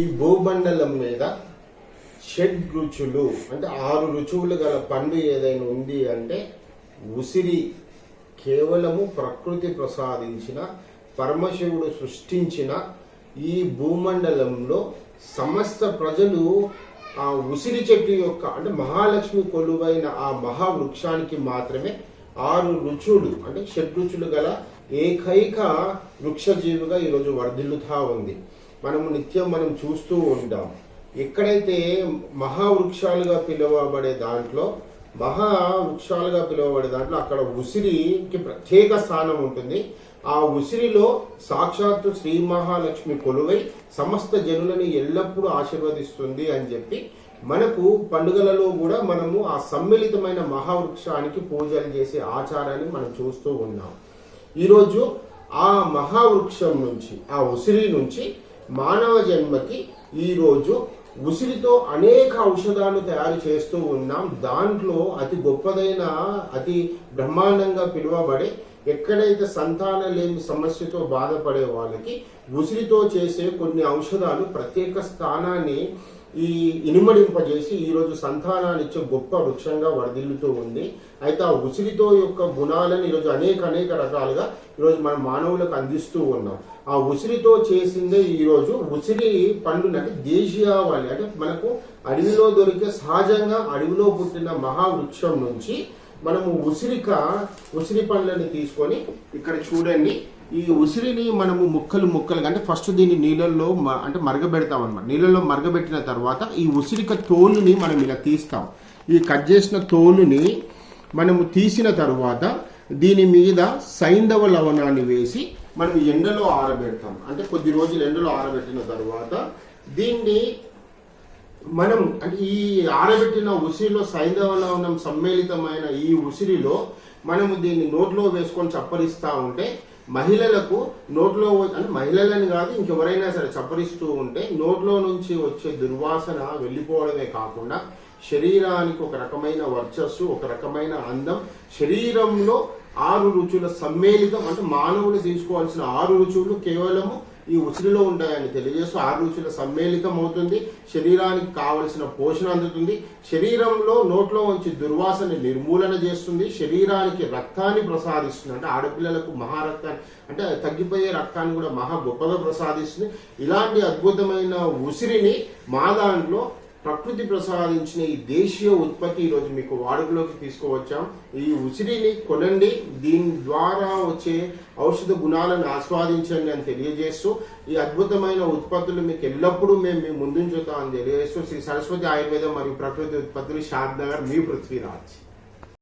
ఈ భూమండలం మీద షడ్ రుచులు అంటే ఆరు రుచువులు గల పండు ఏదైనా ఉంది అంటే ఉసిరి కేవలము ప్రకృతి ప్రసాదించిన పరమశివుడు సృష్టించిన ఈ భూమండలంలో సమస్త ప్రజలు ఆ ఉసిరి చెట్టు యొక్క అంటే మహాలక్ష్మి కొలువైన ఆ మహావృక్షానికి మాత్రమే ఆరు రుచులు అంటే షడ్రుచులు గల ఏకైక వృక్షజీవిగా ఈరోజు వర్ధిల్లుతా ఉంది. మనము నిత్యం మనం చూస్తూ ఉంటాం. ఎక్కడైతే మహావృక్షాలుగా పిలువబడే దాంట్లో మహా వృక్షాలుగా పిలువబడే దాంట్లో అక్కడ ఉసిరికి ప్రత్యేక స్థానం ఉంటుంది. ఆ ఉసిరిలో సాక్షాత్తు శ్రీ మహాలక్ష్మి కొలువై సమస్త జనులని ఎల్లప్పుడూ ఆశీర్వదిస్తుంది అని చెప్పి మనకు పండుగలలో కూడా మనము ఆ సమ్మిళితమైన మహావృక్షానికి పూజలు చేసే ఆచారాన్ని మనం చూస్తూ ఉన్నాం. ఈరోజు ఆ మహావృక్షం నుంచి ఆ ఉసిరి నుంచి మానవ జన్మకి ఈరోజు ఉసిరితో అనేక ఔషధాలు తయారు చేస్తూ ఉన్నాం. దాంట్లో అతి గొప్పదైన అతి బ్రహ్మాండంగా పిలువబడే ఎక్కడైతే సంతాన లేని సమస్యతో బాధపడే వాళ్ళకి ఉసిరితో చేసే కొన్ని ఔషధాలు ప్రత్యేక స్థానాన్ని ఈ ఇనుమడింపజేసి ఈరోజు సంతానాన్ని ఇచ్చే గొప్ప వృక్షంగా వర్ధిల్లుతూ ఉంది. అయితే ఆ ఉసిరితో యొక్క గుణాలను ఈరోజు అనేక అనేక రకాలుగా ఈరోజు మన మానవులకు అందిస్తూ ఉన్నాం. ఆ ఉసిరితో చేసిందే ఈరోజు ఉసిరి పండుని అంటే దేశీయావళి. అంటే మనకు అడవిలో దొరికే సహజంగా అడవిలో పుట్టిన మహావృక్షం నుంచి మనము ఉసిరిక ఉసిరి పండ్లని తీసుకొని ఇక్కడ చూడండి. ఈ ఉసిరిని మనము ముక్కలు ముక్కలు అంటే ఫస్ట్ దీన్ని నీళ్ళల్లో మ- అంటే మరగబెడతాం అనమాట నీళ్ళల్లో మరగబెట్టిన తర్వాత ఈ ఉసిరిక తోలుని మనం ఇలా తీస్తాం. ఈ కట్ చేసిన తోలుని మనము తీసిన తర్వాత దీని మీద సైంధవ లవణాన్ని వేసి మనం ఎండలో ఆరబెడతాం. అంటే కొద్ది రోజులు ఎండలో ఆరబెట్టిన తర్వాత దీన్ని మనం అంటే ఈ ఆరబెట్టిన ఉసిరిలో సైంధవలవనం సమ్మేళితమైన ఈ ఉసిరిలో మనము దీన్ని నోట్లో వేసుకొని చప్పరిస్తూ ఉంటే మహిళలకు నోట్లో అంటే మహిళలని కాదు ఇంకెవరైనా సరే చప్పరిస్తూ ఉంటే నోట్లో నుంచి వచ్చే దుర్వాసన వెళ్ళిపోవడమే కాకుండా శరీరానికి ఒక రకమైన వర్చస్సు ఒక రకమైన అందం శరీరంలో ఆరు రుచుల సమ్మేళితం అంటే మానవుడు తీసుకోవాల్సిన ఆరు రుచులు కేవలము ఈ ఉసిరిలో ఉంటాయని తెలియజేస్తూ ఆరు రుచుల సమ్మేళితం అవుతుంది శరీరానికి కావలసిన పోషణ అందుతుంది. శరీరంలో నోట్లో ఉంచి దుర్వాసన నిర్మూలన చేస్తుంది. శరీరానికి రక్తాన్ని ప్రసాదిస్తుంది. అంటే ఆడపిల్లలకు మహారక్తాన్ని అంటే తగ్గిపోయే రక్తాన్ని కూడా మహా గొప్పగా ప్రసాదిస్తుంది. ఇలాంటి అద్భుతమైన ఉసిరిని మా దాంట్లో ప్రకృతి ప్రసాదించిన ఈ దేశీయ ఉత్పత్తి ఈరోజు మీకు వాడుకలోకి తీసుకువచ్చాం. ఈ ఉసిరిని కొనండి. దీని ద్వారా వచ్చే ఔషధ గుణాలను ఆస్వాదించండి అని తెలియజేస్తూ ఈ అద్భుతమైన ఉత్పత్తులు మీకు ఎల్లప్పుడూ మేము మీ ముందుంచుతామని తెలియజేస్తూ శ్రీ సరస్వతి ఆయుర్వేదం మరియు ప్రకృతి ఉత్పత్తులు షాద్ నగర్ మీ పృథ్వీరాజ్.